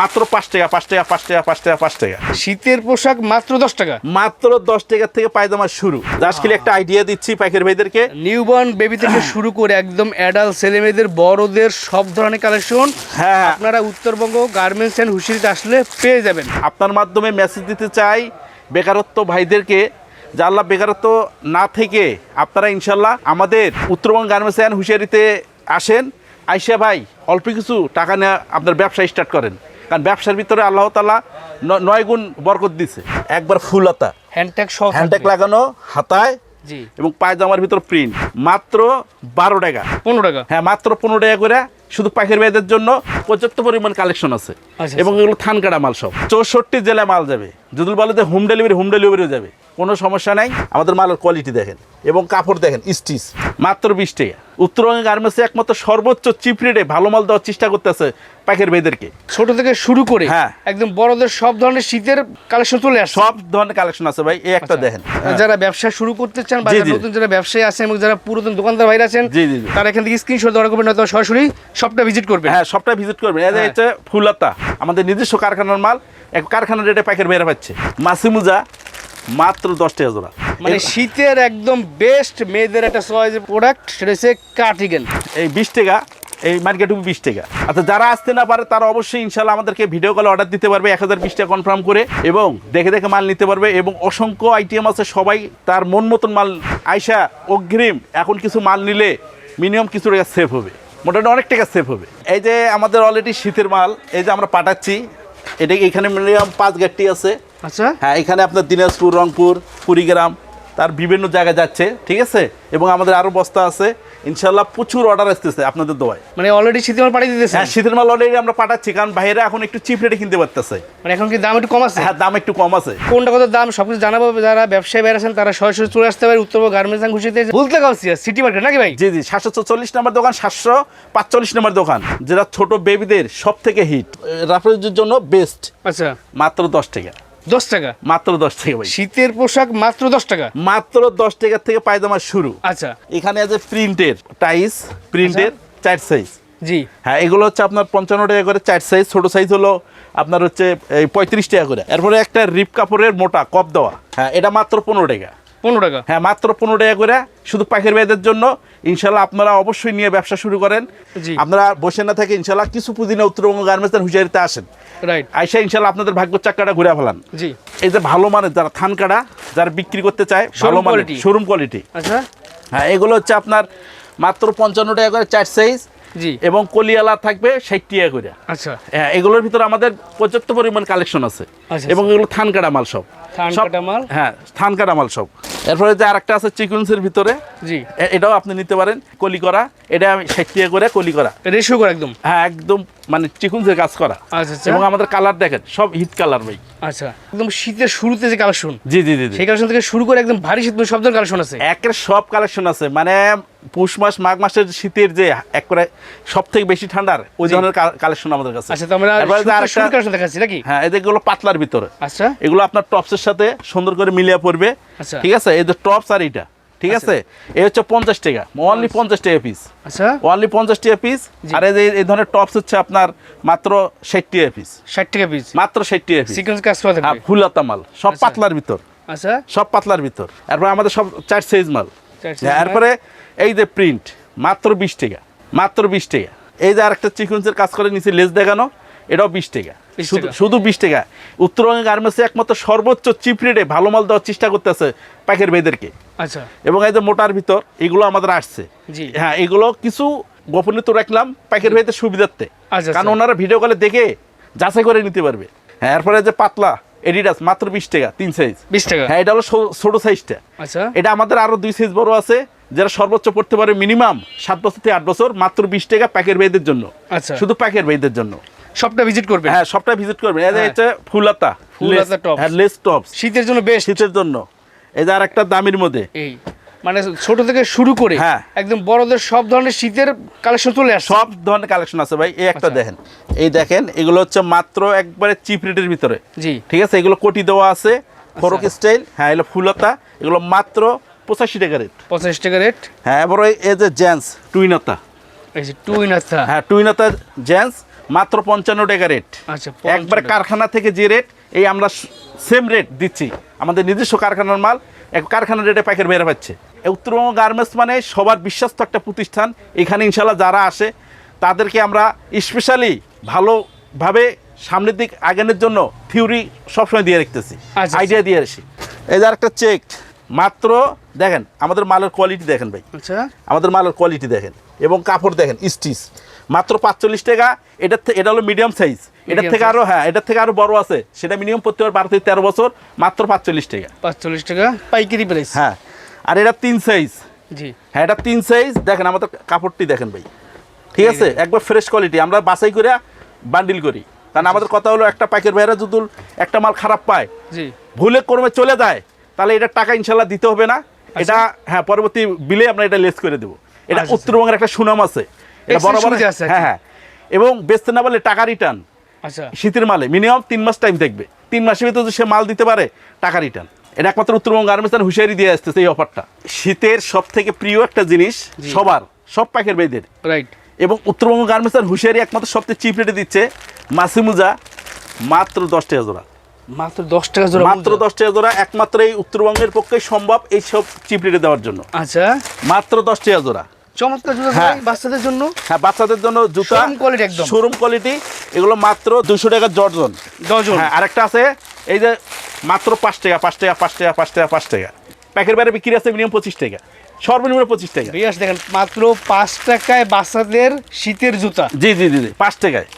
মাত্র পাঁচ টাকা পাঁচ টাকা পাঁচ টাকা পাঁচ টাকা পাঁচ টাকা। শীতের পোশাক মাত্র দশ টাকা। মাত্র দশ টাকা থেকে পায়জামা শুরু। জাস্ট একটা আইডিয়া দিচ্ছি পাইকারি ভাইদেরকে। নিউবর্ন বেবি থেকে শুরু করে একদম অ্যাডাল্ট ছেলেমেয়েদের বড়দের সব ধরনের কালেকশন হ্যাঁ। হ্যাঁ আপনারা উত্তরবঙ্গ গার্মেন্টস অ্যান্ড হুশিরিতে আসলে পেয়ে যাবেন। আপনার মাধ্যমে মেসেজ দিতে চাই বেকারত্ব ভাইদেরকে। যে আল্লাহ বেকারত্ব না থেকে আপনারা ইনশাল্লাহ আমাদের উত্তরবঙ্গ গার্মেন্টস অ্যান্ড হুঁশিয়ারিতে আসেন। আইসা ভাই অল্প কিছু টাকা নিয়ে আপনার ব্যবসা স্টার্ট করেন। কারণ ব্যবসার ভিতরে আল্লাহ তালা নয় গুণ বরকত দিছে। একবার ফুলতা হ্যান্ডট্যাগ সহ হ্যান্ডটেক থাকবে। লাগানো হাতায় জি। এবং পায়জামার ভিতর প্রিন্ট মাত্র বারো টাকা। পনেরো টাকা। হ্যাঁ মাত্র পনেরো টাকা করে শুধু পাখির ভাইদের জন্য পর্যাপ্ত পরিমাণ কালেকশন আছে। আচ্ছা, এবং এগুলো থান কাটা মাল সব। চৌষট্টি জেলায় মাল যাবে। যদি বলে যে হোম ডেলিভারি হোম ডেলিভারিও যাবে। কোনো সমস্যা নাই। আমাদের মালের কোয়ালিটি দেখেন এবং কাপড় দেখেন স্টিচ মাত্র বিশ টাকা। উত্তরবঙ্গ গার্মেন্টসে একমাত্র সর্বোচ্চ চিপ রেটে ভালো মাল দেওয়ার চেষ্টা করতেছে পাখির ভাইদেরকে ছোট থেকে শুরু করে হ্যাঁ। একদম বড়দের সব ধরনের শীতের কালেকশন চলে আসে সব ধরনের কালেকশন আছে ভাই এই একটা দেখেন। হ্যাঁ। যারা ব্যবসা শুরু করতে চান বা। নতুন যারা ব্যবসায়ী আছেন এবং যারা পুরাতন দোকানদার ভাইরা আছেন। তারা এখান থেকে স্ক্রিনশট দেওয়ার করবেন নয়তো সরাসরি সবটা ভিজিট করবেন। হ্যাঁ সবটা ভিজিট করবেন। যে হ্যাঁ। হচ্ছে ফুলতা আমাদের নিজস্ব কারখানার মাল এক কারখানার রেটে পাইকারি বেড়ে পাচ্ছে। মাসিমুজা মাত্র দশ টাকা জোড়া। মানে শীতের একদম বেস্ট মেয়েদের একটা চয়েস প্রোডাক্ট সেটা হচ্ছে কার্টিগেন এই বিশ টাকা এই মার্কেটে বিশ টাকা। আচ্ছা যারা আসতে না পারে তারা অবশ্যই ইনশাল্লাহ আমাদেরকে ভিডিও কলে অর্ডার দিতে পারবে এক হাজার বিশ টাকা কনফার্ম করে এবং দেখে দেখে মাল নিতে পারবে এবং অসংখ্য আইটেম আছে সবাই তার মন মতন মাল আয়সা অগ্রিম এখন কিছু মাল নিলে মিনিমাম কিছু টাকা সেভ হবে। মোটামুটি অনেক টাকা সেভ হবে। এই যে আমাদের অলরেডি শীতের মাল এই যে আমরা পাঠাচ্ছি এটা এখানে মিনিমাম পাঁচ গাড়ি আছে? আচ্ছা। হ্যাঁ এখানে আপনার দিনাজপুর রংপুর কুড়িগ্রাম তার বিভিন্ন জায়গায় যাচ্ছে ঠিক আছে? এবং আমাদের আরও বস্তা আছে। ইনশাল্লাহ প্রচুর অর্ডার আসতেছে আপনাদের দোয়ায়। মানে অলরেডি শীতের মাল পাঠিয়ে দিতেছে হ্যাঁ শীতের মাল অলরেডি আমরা পাঠাচ্ছি কারণ বাইরে এখন একটু চিপ রেটে কিনতে পারতেছে। মানে এখন কি দাম একটু কম আছে? হ্যাঁ দাম একটু কম আছে। কোনটা কত দাম সবকিছু জানাব। যারা ব্যবসায়ী বাইরে আছেন তারা সরাসরি চলে আসতে পারে উত্তরবঙ্গ গার্মেন্টস খুশিতে ভুলতে গাউসি সিটি মার্কেট নাকি ভাই? জি জি সাতশো চল্লিশ নম্বর দোকান সাতশো পাঁচচল্লিশ নম্বর দোকান যেটা ছোট বেবিদের সব থেকে হিট রাফেজের জন্য বেস্ট আচ্ছা। মাত্র দশ টাকা। দশ টাকা? মাত্র দশ টাকা ভাই। শীতের পোশাক মাত্র দশ টাকা? মাত্র দশ টাকা থেকে পায়জামা শুরু। আচ্ছা। এখানে আছে প্রিন্টের টাইস প্রিন্টের চার সাইজ জি। হ্যাঁ এগুলো হচ্ছে আপনার পঞ্চান্ন টাকা করে চার সাইজ ছোট সাইজ হলো আপনার হচ্ছে এই পঁয়ত্রিশ টাকা করে। এরপরে একটা রিপ কাপড়ের মোটা কপ দেওয়া। হ্যাঁ এটা মাত্র পনেরো টাকা। পনেরো টাকা। হ্যাঁ মাত্র পনেরো টাকা করে শুধু পাখির ভাইদের জন্য। ইনশাল্লাহ আপনারা অবশ্যই নিয়ে ব্যবসা শুরু করেন। আপনারা বসে না থেকে ইনশাল্লাহ কিছু পুদিনে উত্তরবঙ্গ গার্মেন্টস হুঁশিয়ারিতে আসেন। রাইট আইসা ইনশাল্লাহ আপনাদের ভাগ্য চাক্কাটা ঘুরে ফেলান। জি। এই যে ভালো মানের যারা থান কাটা যারা বিক্রি করতে চায় ভালো মানের শোরুম কোয়ালিটি আচ্ছা। হ্যাঁ এগুলো হচ্ছে আপনার মাত্র পঞ্চান্ন টাকা করে চার সাইজ জি। এবং কলিয়ালা থাকবে ষাট টাকা করে। আচ্ছা। হ্যাঁ এগুলোর ভিতরে আমাদের পর্যাপ্ত পরিমাণ কালেকশন আছে। আচ্ছা, এবং এগুলো থান কাটা মাল সব? হ্যাঁ থান কাটা মাল সব। এরপরে যে আরেকটা আছে চিকুন্সের ভিতরে জি। এটাও আপনি নিতে পারেন কলি করা। এটা আমি ষাট করে কলি করা। রেশিও করে একদম? হ্যাঁ একদম মানে চিকুন্সের কাজ করা। আচ্ছা আচ্ছা। এবং আমাদের কালার দেখেন সব হিট কালার ভাই। আচ্ছা একদম শীতের শুরুতে যে কালেকশন জি জি জি সেই কালেকশন থেকে শুরু করে একদম ভারী শীত পর্যন্ত সব ধরনের কালেকশন আছে। একের সব কালেকশন আছে মানে পুষ মাস মাঘ মাসের শীতের যে এক করে সব থেকে বেশি ঠান্ডার ওই ধরনের কালেকশন আমাদের কাছে। আচ্ছা তো আমরা দেখাচ্ছি নাকি? হ্যাঁ এগুলো পাতলার ভিতরে। আচ্ছা। এগুলো আপনার টপসের সাথে সুন্দর করে মিলিয়ে পড়বে আচ্ছা। ঠিক আছে? এই যে টপস আর এটা ঠিক আছে? এই হচ্ছে পঞ্চাশ টাকা। অনলি পঞ্চাশ। টাকা পিস আচ্ছা। অনলি পঞ্চাশ টাকা পিস আর এই যে এই ধরনের টপস হচ্ছে আপনার মাত্র ষাট টাকা পিস ষাট টাকা পিস মাত্র ষাট টাকা পিস সিকোয়েন্স কাজ করা সব আচ্ছা। পাতলার ভিতর। আচ্ছা। সব পাতলার ভিতর। এরপর আমাদের সব চার সাইজ মাল। হ্যাঁ, মাল। এরপরে এই যে প্রিন্ট মাত্র বিশ টাকা মাত্র বিশ টাকা। এই যে আরেকটা চিকুন্সের কাজ করে নিচে লেস দেখানো এটাও বিশ টাকা। শুধু বিশ টাকা। উত্তরবঙ্গ গার্মেন্টসে একমাত্র সর্বোচ্চ চিপ রেটে ভালো মাল দেওয়ার চেষ্টা করতেছে পাখের ভাইদেরকে আচ্ছা। এবং এই যে মোটার ভিতর এগুলো আমাদের আসছে। হ্যাঁ এগুলো কিছু গোপনীয়তা রাখলাম পাখের ভাইদের সুবিধার্থে। আচ্ছা, কারণ আচ্ছা। ওনারা ভিডিও কলে দেখে যাচাই করে নিতে পারবে। হ্যাঁ এরপরে যে পাতলা এডিডাস মাত্র বিশ টাকা তিন সাইজ বিশ টাকা। হ্যাঁ এটা হলো ছোট সাইজটা আচ্ছা। এটা আমাদের আরও দুই সাইজ বড় আছে। যারা সর্বোচ্চ পড়তে পারে মিনিমাম সাত বছর থেকে আট বছর মাত্র বিশ টাকা প্যাকের ভাইদের জন্য। আচ্ছা। শুধু প্যাকের ভাইদের জন্য। সবটা ভিজিট করবে হ্যাঁ সবটা ভিজিট করবে হ্যাঁ। হচ্ছে ফুলাতা ফুলাতা tops। হ্যাঁ লেস টপস শীতের জন্য বেশ শীতের জন্য। এই যে আর একটা দামির মধ্যে। এই মানে ছোট থেকে শুরু করে হ্যাঁ। একদম বড়দের সব ধরনের শীতের কালেকশন চলে আসে সব ধরনের কালেকশন আছে ভাই। এই একটা আচ্ছা। দেখেন। এই দেখেন এগুলো হচ্ছে মাত্র একবারে চিপ রেটের ভিতরে। জি। ঠিক আছে? এগুলো কোটি দেওয়া আছে। ফরক স্টাইল হ্যাঁ এগুলো ফুলতা এগুলো মাত্র পঁচাশি টাকা রেট পঁচাশ টাকা রেট হ্যাঁ এবার এই যে জেন্টস টুইনতা এই যে টুইন আচ্ছা হ্যাঁ টুইনতা জেন্টস মাত্র পঞ্চান্ন টাকা রেট আচ্ছা একবার কারখানা থেকে যে রেট এই আমরা সেম রেট দিচ্ছি। আমাদের নিজস্ব কারখানার মাল এক কারখানার রেটে প্যাকেট বেড়ে পাচ্ছে। উত্তরবঙ্গ গার্মেন্টস মানে সবার বিশ্বস্ত একটা প্রতিষ্ঠান। এখানে ইনশাল্লাহ যারা আসে তাদেরকে আমরা স্পেশালি ভালোভাবে সামনের দিক আগানোর জন্য থিওরি সবসময় দিয়ে রাখতেছি। আচ্ছা। আইডিয়া দিয়ে আসি এই যে একটা চেক মাত্র দেখেন আমাদের মালের কোয়ালিটি দেখেন ভাই। আচ্ছা। আমাদের মালের কোয়ালিটি দেখেন এবং কাপড় দেখেন স্টিচ মাত্র পাঁচচল্লিশ টাকা এটার থেকে এটা হলো মিডিয়াম সাইজ এটার থেকে। আরও হ্যাঁ এটার থেকে আরও বড় আছে। সেটা মিনিমাম প্রতি বারো থেকে তেরো বছর মাত্র পাঁচচল্লিশ টাকা। পাঁচচল্লিশ টাকা পাইকারি প্রাইস হ্যাঁ আর এটা তিন সাইজ জি। হ্যাঁ এটা তিন সাইজ দেখেন আমাদের কাপড়টি দেখেন ভাই। ঠিক আছে? একবার ফ্রেশ কোয়ালিটি আমরা বাছাই করে বান্ডিল করি। কারণ আমাদের কথা হলো একটা পাইকের বাইরে যদি একটা মাল খারাপ পায় জি। ভুলে কর্মে চলে যায়। তাহলে এটা টাকা ইনশাল্লাহ দিতে হবে না। এটা হ্যাঁ পরবর্তী বিলে আমরা এটা লেস করে দেবো। এটা আচ্ছা, উত্তরবঙ্গের একটা সুনাম আছে। এটা হ্যাঁ হ্যাঁ। এবং বেচতে না বলে টাকা রিটার্ন আচ্ছা। শীতের মালে। মিনিমাম তিন মাস টাইম থাকবে তিন মাসের ভিতরে যদি সে মাল দিতে পারে টাকা রিটার্ন এটা একমাত্র উত্তরবঙ্গ গার্মেন্টস হুঁশিয়ারি দিয়ে আসতেছে এই অফারটা শীতের সব থেকে প্রিয় একটা জিনিস সবার সব প্যাকের মেয়েদের রাইট এবং উত্তরবঙ্গ গার্মেন্টসের হুঁশিয়ারি একমাত্র সবচেয়ে চিপ রেটে দিচ্ছে মাসিমুজা মাত্র দশ টাকা জোড়া। মাত্র দশ টাকা জোড়া মাত্র দশ টাকা জোড়া একমাত্র এই উত্তরবঙ্গের পক্ষে সম্ভব এই সব চিপ রেটে দেওয়ার জন্য। আচ্ছা। মাত্র দশ টাকা জোড়া। চমৎকার জুতা হ্যাঁ। বাচ্চাদের জন্য? হ্যাঁ বাচ্চাদের জন্য জুতা। Quality একদম। শোরুম কোয়ালিটি এগুলো মাত্র দুশো টাকা জর্জন ডজন। হ্যাঁ আরেকটা আছে এই যে মাত্র পাঁচ টাকা পাঁচ টাকা পাঁচ টাকা পাঁচ টাকা পাঁচ টাকা। প্যাকের বাইরে বিক্রি আছে মিনিমাম পঁচিশ টাকা। সর্বনিম্ন পঁচিশ টাকা। বিয়াস দেখেন মাত্র পাঁচ টাকায় বাচ্চাদের শীতের জুতা। জি জি জি জি পাঁচ টাকায়।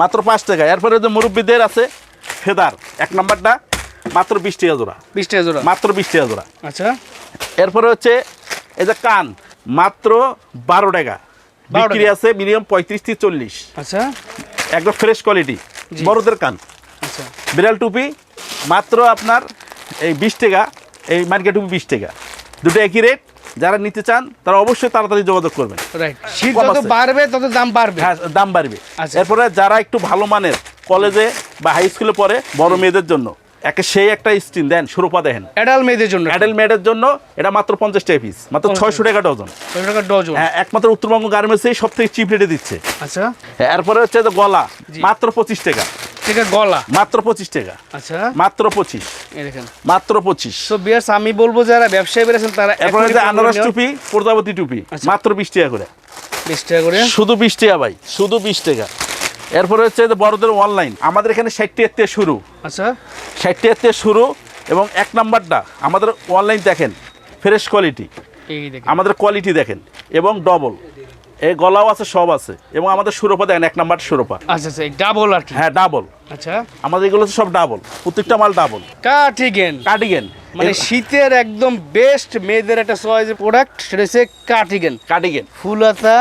মাত্র পাঁচ টাকায়। এরপরে যে মুরব্বীদের আছে ফেদার এক নাম্বারটা মাত্র বিশ টাকা জোড়া। বিশ টাকা জোড়া। মাত্র বিশ টাকা জোড়া। আচ্ছা। এরপরে হচ্ছে এই যে কান মাত্র বারো টাকা। 12 বিক্রি আছে মিনিমাম পঁয়ত্রিশ থেকে চল্লিশ। আচ্ছা। একদম ফ্রেশ কোয়ালিটি বড়দের কান। আচ্ছা। বিড়াল টুপি মাত্র আপনার এই বিশ টাকা এই মার্কেট টুপি বিশ টাকা। দুটো একই রেট যারা নিতে চান তারা অবশ্যই তাড়াতাড়ি যোগাযোগ করবেন। রাইট শীত যত বাড়বে তত দাম বাড়বে। হ্যাঁ দাম বাড়বে। আচ্ছা। এরপরে যারা একটু ভালো মানের কলেজে বা হাই স্কুলে পড়ে বড় মেয়েদের জন্য। একে সেই একটা স্টিন দেন সুরপা দেখেন। অ্যাডাল মেয়েদের জন্য। অ্যাডেল মেয়েদের জন্য এটা মাত্র পঞ্চাশ টাকা পিস মাত্র ছয়শো টাকা ডজন টাকা ডজন হ্যাঁ একমাত্র উত্তরবঙ্গ গার্মেন্টসেই সব থেকে চিপ রেটে দিচ্ছে। আচ্ছা। হ্যাঁ, এরপরে হচ্ছে যে গলা মাত্র পঁচিশ টাকা। গলা। মাত্র পঁচিশ টাকা। আচ্ছা। মাত্র পঁচিশ। মাত্র পঁচিশ। তো বিয়ার্স আমি বলব যারা ব্যবসায়ী বেড়েছেন তারা এরপরে যে আনারস টুপি প্রজাপতি টুপি আচ্ছা। মাত্র বিশ টাকা করে। বিশ টাকা করে। শুধু বিশ টাকা ভাই শুধু বিশ টাকা। এরপরে হচ্ছে যে বড়দের অনলাইন আমাদের এখানে ষাট টাকার থেকে শুরু। আচ্ছা। ষাট টাকার থেকে শুরু এবং এক নাম্বারটা আমাদের অনলাইন দেখেন ফ্রেশ কোয়ালিটি আমাদের কোয়ালিটি দেখেন এবং ডবল এই গলাও আছে সব আছে এবং আমাদের সুরপা দেখেন এক নাম্বার সুরপা। আচ্ছা আচ্ছা ডাবল আর কি? হ্যাঁ ডাবল আচ্ছা। আমাদের এগুলো হচ্ছে সব ডাবল প্রত্যেকটা মাল ডাবল কাটিগেন কার্ডিগেন মানে শীতের একদম বেস্ট মেয়েদের একটা চয়েস প্রোডাক্ট সেটা হচ্ছে কাটিগেন কার্ডিগেন ফুলাতা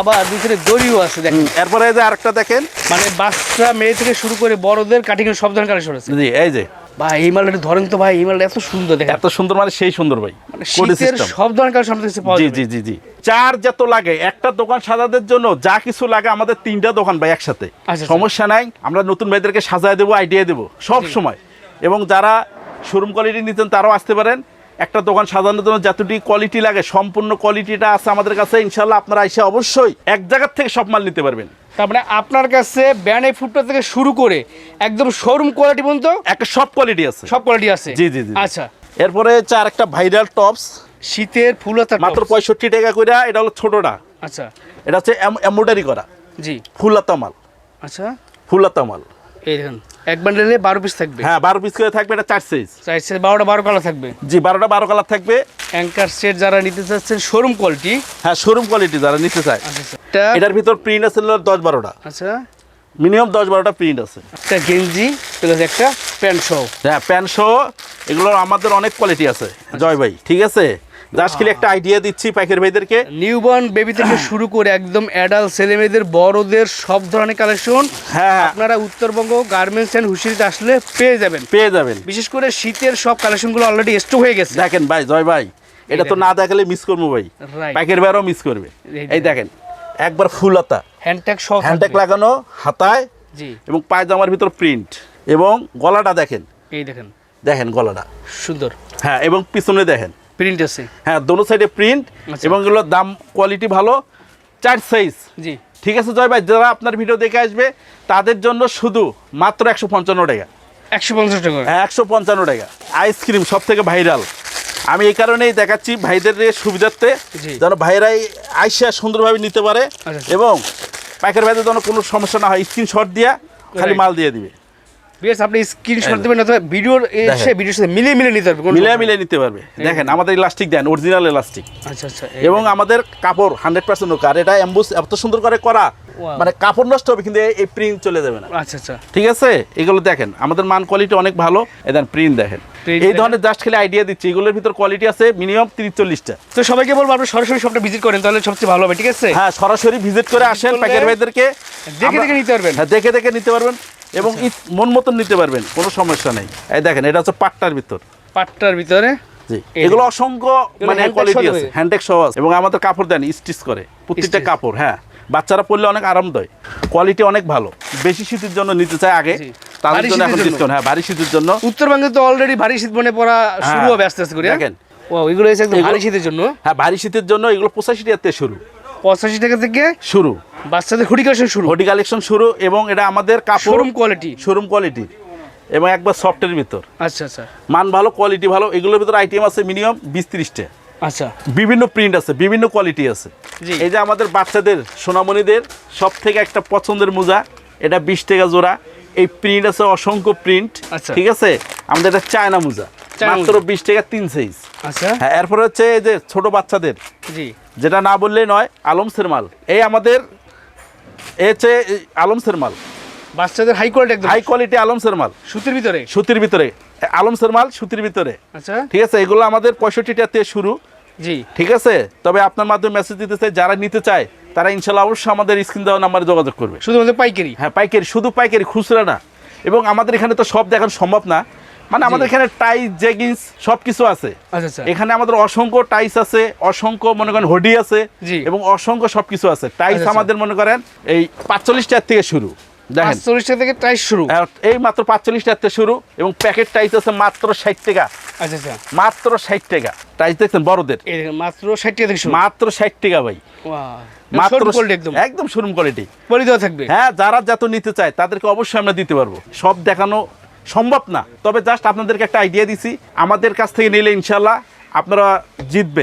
আবার দুপুরে দড়িও আছে দেখেন। এরপরে এই যে আরেকটা দেখেন। মানে বাচ্চা মেয়ে থেকে শুরু করে বড়দের কাটিগেন সব ধরনের কালেকশন আছে। জি এই যে। ভাই এই মালটা ধরেন তো ভাই এই মালটা এত সুন্দর দেখেন। এত সুন্দর মানে সেই সুন্দর ভাই মানে শীতের সব ধরনের কালেকশন আমাদের পাওয়া যাবে। জি জি জি। চার যত লাগে একটা দোকান সাজাদের জন্য যা কিছু লাগে আমাদের তিনটা দোকান ভাই একসাথে। আচ্ছা। সমস্যা নাই আমরা নতুন ভাইদেরকে সাজায় দেবো আইডিয়া দেবো সব সময়। এবং যারা শোরুম কোয়ালিটি নিতেন তারাও আসতে পারেন। একটা দোকান জন্য যতটি কোয়ালিটি লাগে সম্পূর্ণ কোয়ালিটিটা আছে আমাদের কাছে ইনশাল্লাহ আপনারা এসে অবশ্যই এক জায়গার থেকে সব মাল নিতে পারবেন। তার মানে আপনার কাছে ব্যানে ফুটটা থেকে শুরু করে একদম শোরুম কোয়ালিটি পর্যন্ত একটা সব কোয়ালিটি আছে। সব কোয়ালিটি আছে? জি জি জি আচ্ছা। এরপরে হচ্ছে আর একটা ভাইরাল টপস শীতের ফুলতা মাত্র। পঁয়ষট্টি টাকা করে এটা হলো ছোটটা। আচ্ছা। এটা হচ্ছে এমব্রয়ডারি করা। জি। ফুলাতা মাল। আচ্ছা। ফুলাতা মাল। এই দেখেন। এক বান্ডেলে বারো পিস থাকবে। হ্যাঁ বারো পিস করে থাকবে এটা চার সাইজ চার সেট বারোটা বারো কালার থাকবে। জি বারোটা বারো কালার থাকবে। অ্যাঙ্কার সেট যারা নিতে চাচ্ছেন শোরুম কোয়ালিটি হ্যাঁ শোরুম কোয়ালিটি যারা নিতে চায়। আচ্ছা এটার ভিতর প্রিন্ট আছে দশ বারোটা। আচ্ছা। মিনিমাম দশ বারোটা প্রিন্ট আছে। একটা গেঞ্জি প্লাস একটা প্যান্ট সহ। হ্যাঁ প্যান্ট সহ এগুলো আমাদের অনেক কোয়ালিটি আছে। জয় ভাই ঠিক আছে? খালি একটা আইডিয়া দিচ্ছি পাইকারি ভাইদেরকে নিউবর্ন বেবি থেকে শুরু করে একদম অ্যাডাল্ট ছেলে মেয়েদের বড়দের সব ধরনের কালেকশন হ্যাঁ হ্যাঁ। আপনারা উত্তরবঙ্গ গার্মেন্টস অ্যান্ড হুশিয়ারিতে আসলে পেয়ে যাবেন। পেয়ে যাবেন। বিশেষ করে শীতের সব কালেকশনগুলো অলরেডি স্টক হয়ে গেছে। দেখেন ভাই জয় ভাই এটা তো না দেখালে মিস করব ভাই. পাইকারি ভাইরাও মিস করবে। এই দেখেন একবার ফুলতা হ্যান্ডট্যাগ সহ হ্যান্ডটেক লাগানো হাতায় জি। এবং পায়জামার ভিতর প্রিন্ট এবং গলাটা দেখেন। এই দেখেন। দেখেন গলাটা। সুন্দর। হ্যাঁ এবং পিছনে দেখেন। প্রিন্ট আছে। হ্যাঁ দোনো সাইডে প্রিন্ট আচ্ছা। এবং এগুলোর দাম কোয়ালিটি ভালো চার সাইজ জি। ঠিক আছে জয় ভাই যারা আপনার ভিডিও দেখে আসবে তাদের জন্য শুধু মাত্র একশো পঞ্চান্ন টাকা। একশো পঞ্চাশ টাকা করে। একশো পঞ্চান্ন টাকা। আইসক্রিম সব থেকে ভাইরাল আমি এই কারণেই দেখাচ্ছি ভাইদের সুবিধার্থে যেন ভাইরাই আইসা সুন্দরভাবে নিতে পারে আচ্ছা। এবং পাইকার ভাইদের যেন কোনো সমস্যা না হয় স্ক্রিনশট দিয়া খালি মাল দিয়ে দিবে। বিয়ার্স আপনি স্ক্রিনশট দেবেন অথবা ভিডিওর এসে দেখেন। ভিডিওর সাথে মিলিয়ে মিলিয়ে নিতে পারবে মিলিয়ে মিলিয়ে নিতে পারবে। দেখেন আমাদের ইলাস্টিক দেন অরিজিনাল ইলাস্টিক আচ্ছা আচ্ছা এবং আমাদের কাপড় হান্ড্রেড পার্সেন্ট এটা অ্যাম্বুস এত সুন্দর করে করা. মানে কাপড় নষ্ট হবে কিন্তু এই- প্রিন্ট চলে যাবে না। আচ্ছা আচ্ছা। ঠিক আছে? এগুলো দেখেন আমাদের মান কোয়ালিটি অনেক ভালো। এদের প্রিন্ট দেখেন। এই ধরনের জাস্ট খালি আইডিয়া দিচ্ছি। এগুলোর ভিতর কোয়ালিটি আছে মিনিমাম তিরিশ চল্লিশটা তো সবাইকে বলব আপনি সরাসরি শপটা ভিজিট করেন তাহলে সবচেয়ে ভালো হবে ঠিক আছে? হ্যাঁ সরাসরি ভিজিট করে আসেন প্যাকের ভাইদেরকে। দেখে দেখে নিতে পারবেন। হ্যাঁ দেখে দেখে নিতে পারবেন এবং ই- মন মতন নিতে পারবেন কোনো সমস্যা নেই। এই দেখেন এটা হচ্ছে পাট্টার ভিতর। পাটটার ভিতরে? এগুলো অসংখ্য মানে কোয়ালিটি আছে। দেবে? হ্যান্ডটেক সহ আছে। এবং আমাদের কাপড় দেন স্টিচ করে। প্রত্যেকটা কাপড় হ্যাঁ। বাচ্চারা পড়লে অনেক আরামদায়ক। কোয়ালিটি অনেক ভালো। বেশি শীতের জন্য নিতে চায় আগে। তাদের জন্য এখন ডিসকাউন্ট হ্যাঁ ভারী শীতের জন্য। উত্তরবঙ্গে তো অলরেডি ভারী শীত মনে পড়া শুরু হ্যাঁ, হবে আস্তে আস্তে করে হ্যাঁ? দেখেন। ও এগুলো এসে একদম ভারী শীতের জন্য। হ্যাঁ ভারী শীতের জন্য এগুলো পঁচাশি টাকাতে শুরু। পঁচাশি টাকা থেকে শুরু। বাচ্চাদের হুডি কালেকশন শুরু। হোডি কালেকশন শুরু এবং এটা আমাদের কাপড় শোরুম কোয়ালিটি শোরুম কোয়ালিটি এবং একবার সফটের ভিতর। আচ্ছা আচ্ছা। মান ভালো কোয়ালিটি ভালো এগুলোর ভিতর আইটেম আছে মিনিমাম বিশ ত্রিশটা আচ্ছা। বিভিন্ন প্রিন্ট আছে বিভিন্ন কোয়ালিটি আছে। এই যে আমাদের বাচ্চাদের সোনামণিদের সব থেকে একটা পছন্দের মোজা এটা বিশ টাকা জোড়া। এই প্রিন্ট আছে অসংখ্য প্রিন্ট আচ্ছা। ঠিক আছে? আমাদের এটা চায়না মোজা মাত্র বিশ টাকা তিন সাইজ আচ্ছা। হ্যাঁ এরপরে হচ্ছে এই যে ছোট বাচ্চাদের জি। যেটা না বললেই নয় আলম মাল এই আমাদের এ হচ্ছে আলম আলমসের মাল বাচ্চাদের হাই কোয়ালিটি একদম। হাই কোয়ালিটি আলম মাল সুতির ভিতরে? সুতির ভিতরে। আলম আলমসের মাল সুতির ভিতরে। আচ্ছা। ঠিক আছে? এগুলো আমাদের পঁয়ষট্টি টাকা থেকে শুরু। জি। ঠিক আছে? তবে আপনার মাধ্যমে মেসেজ দিতে চাই যারা নিতে চায় তারা ইনশাল্লাহ অবশ্যই আমাদের স্ক্রিন দেওয়া নাম্বারে যোগাযোগ করবে। শুধুমাত্র পাইকারি? হ্যাঁ পাইকারি শুধু পাইকারি খুচরা না। এবং আমাদের এখানে তো সব দেখানো সম্ভব না। মানে আমাদের এখানে টাইস জেগিংস সব কিছু আছে। আচ্ছা আচ্ছা। এখানে আমাদের অসংখ্য টাইস আছে অসংখ্য মনে করেন হোডি আছে জি। এবং অসংখ্য সব কিছু আছে। টাইস আচ্ছা। আমাদের মনে করেন এই পাঁচচল্লিশ টাকার থেকে শুরু। দেখেন। পাঁচচল্লিশ টাকা থেকে প্রাইস শুরু। এই মাত্র পাঁচচল্লিশ থেকে শুরু এবং প্যাকেট টাইস আছে মাত্র ষাট টাকা। আচ্ছা আচ্ছা। মাত্র ষাট টাকা। টাইস দেখছেন বড়দের? মাত্র ষাট টাকা থেকে মাত্র ষাট টাকা ভাই। মাত্র একদম। একদম শোরুম কোয়ালিটি দেওয়া থাকবে। হ্যাঁ যারা যত নিতে চায় তাদেরকে অবশ্যই আমরা দিতে পারব। সব দেখানো সম্ভব না। তবে জাস্ট আপনাদেরকে একটা আইডিয়া দিছি। আমাদের কাছ থেকে নিলে ইনশাল্লাহ আপনারা জিতবেন।